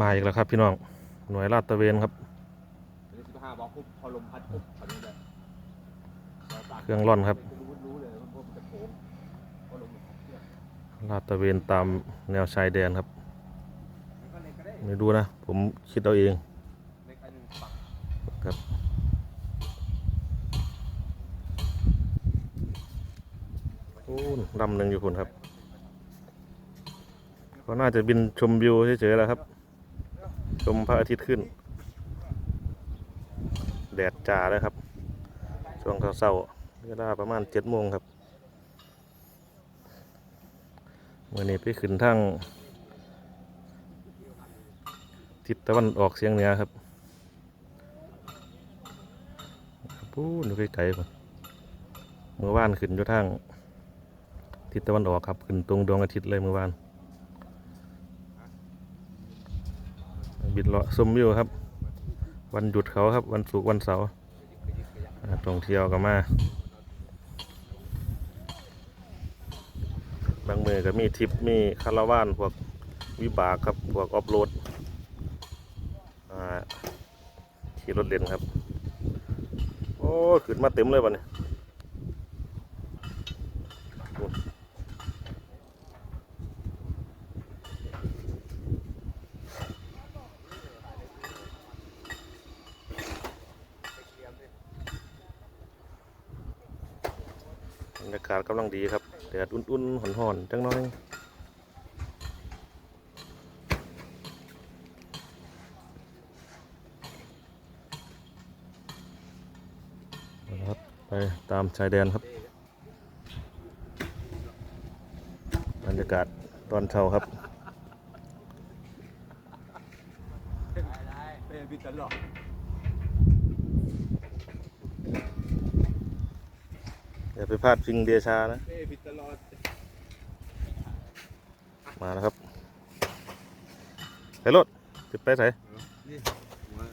มาอีกแล้วครับพี่น้อง หน่วยลาดตระเวนครับอันนี้สิบห้าบอกปุ๊บพอลมพัดปุ๊บคราวนี้เลยเครื่องร่อนครับรู้รู้เลยว่ามันจะโค้งพอลมพัดเครื่องลาดตระเวนตามแนวชายแดนครับมันก็เลยก็ได้ไม่รู้นะ ผมคิดเอาเองในการหนึ่งปักครับโอ้ลำหนึ่งอยู่คุณครับก็น่าจะบินชมวิวเฉยๆแล้วครับ ชมพระอาทิตย์ขึ้น แดดจ้าเลยครับ ช่วงเช้าเวลาประมาณเจ็ดโมงครับเมื่อนี้ไปขึ้นทางทิศตะวันออกเฉียงเหนือครับปู้อยู่ไกลๆพุ่นเมื่อวานขึ้นอยู่ทางทิศตะวันออกครับ ขึ้นตรงดวงอาทิตย์เลยเมื่อวาน บินเลาะชมวิวครับ วันหยุดเขาครับ วันศุกร์วันเสาร์ท่องเที่ยวก็มาบางมือก็มีทริปมีคาราวานพวกวิบากครับพวกออฟโรดขี่รถเล่นครับ โอ้ ขึ้นมาเต็มเลยวันนี้ รรยากาศกำลังดีครับแดดอุ่นๆห่อนๆจังน้อยนะครับไปตามชายแดนครับ บรรยากาศตอนเช้าครับเป้บินตลอด อย่าไปพลาดพิงเดชานะเป้บินตลอดมาแล้วครับไปรถจะไปไหน